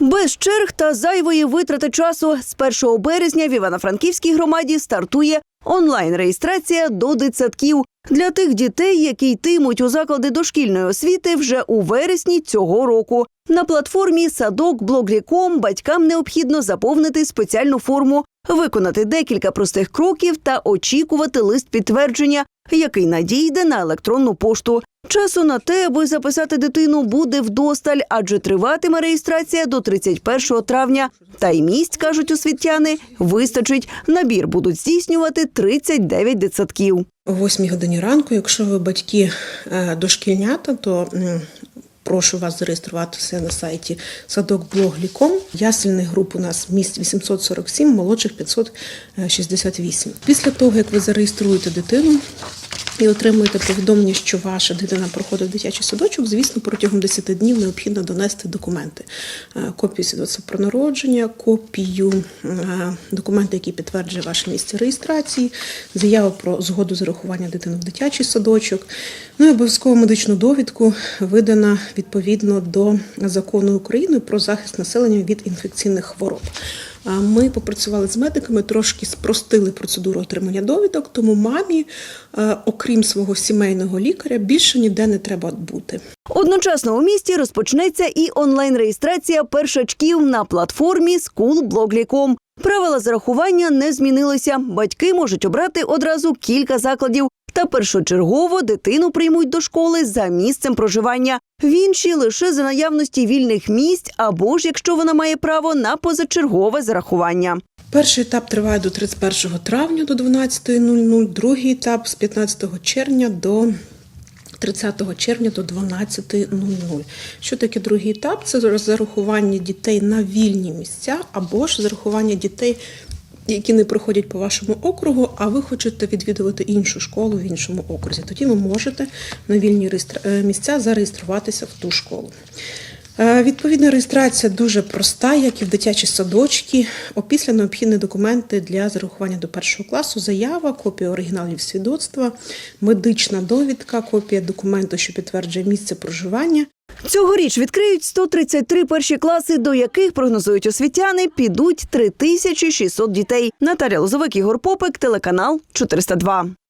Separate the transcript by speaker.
Speaker 1: Без черг та зайвої витрати часу з 1 березня в Івано-Франківській громаді стартує онлайн-реєстрація до дитсадків для тих дітей, які йтимуть у заклади дошкільної освіти вже у вересні цього року. На платформі Садок Блогліком батькам необхідно заповнити спеціальну форму, виконати декілька простих кроків та очікувати лист підтвердження, який надійде на електронну пошту. Часу на те, аби записати дитину, буде вдосталь, адже триватиме реєстрація до 31 травня. Та й місць, кажуть освітяни, вистачить. Набір будуть здійснювати 39 дитсадків.
Speaker 2: О 8 годині ранку, якщо ви батьки е, дошкільнята, то прошу вас зареєструватися на сайті садокблогліком. Ясельних груп у нас місць 847, молодших 568. Після того, як ви зареєструєте дитину, і отримуєте повідомлення, що ваша дитина проходить дитячий садочок, звісно, протягом 10 днів необхідно донести документи: Е, копію свідоцтва про народження, копію е, документа, який підтверджує ваше місце реєстрації, заяву про згоду зарахування дитини в дитячий садочок, ну і обов'язково медичну довідку, видана відповідно до закону України про захист населення від інфекційних хвороб. Ми попрацювали з медиками, трошки спростили процедуру отримання довідок, тому мамі, е, окрім свого сімейного лікаря, більше ніде не треба бути.
Speaker 1: Одночасно у місті розпочнеться і онлайн-реєстрація першачків на платформі schoolblogly.com. Правила зарахування не змінилися. Батьки можуть обрати одразу кілька закладів. Та першочергово дитину приймуть до школи за місцем проживання. В інші лише за наявності вільних місць або ж якщо вона має право на позачергове зарахування.
Speaker 2: Перший етап триває до 31 травня до 12.00, другий етап з 15 червня до 30 червня до 12.00. Що таке другий етап? Це зарахування дітей на вільні місця або ж зарахування дітей, які не проходять по вашому округу, а ви хочете відвідувати іншу школу в іншому окрузі. Тоді ви можете на вільні е, місця зареєструватися в ту школу. Е, Відповідна реєстрація дуже проста, як і в дитячі садочки. Опісля необхідні документи для зарахування до першого класу, заява, копія оригіналів свідоцтва, медична довідка, копія документу, що підтверджує місце проживання.
Speaker 1: Цьогоріч відкриють 133 перші класи, до яких прогнозують освітяни, підуть 3600 дітей. Наталя Лозовик, Ігор Попик, телеканал 402.